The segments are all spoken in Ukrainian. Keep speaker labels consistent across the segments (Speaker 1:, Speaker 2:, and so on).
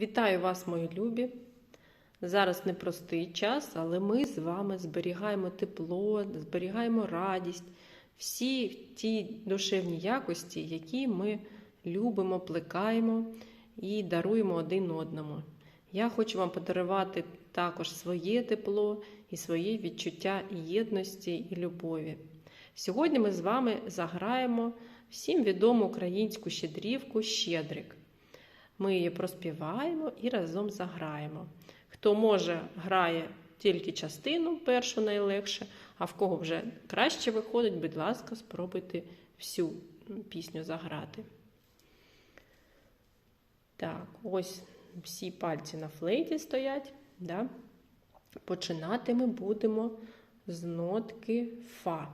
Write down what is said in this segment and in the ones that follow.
Speaker 1: Вітаю вас, мої любі! Зараз непростий час, але ми з вами зберігаємо тепло, зберігаємо радість, всі ті душевні якості, які ми любимо, плекаємо і даруємо один одному. Я хочу вам подарувати також своє тепло і своє відчуття єдності і любові. Сьогодні ми з вами заграємо всім відому українську щедрівку Щедрик. Ми її проспіваємо і разом заграємо. Хто може, грає тільки частину, першу найлегше, а в кого вже краще виходить, будь ласка, спробуйте всю пісню заграти. Так, ось всі пальці на флейті стоять. Да? Починати ми будемо з нотки Фа.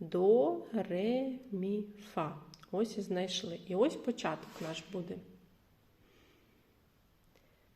Speaker 1: До, ре, мі, фа. Ось і знайшли. І ось початок наш буде.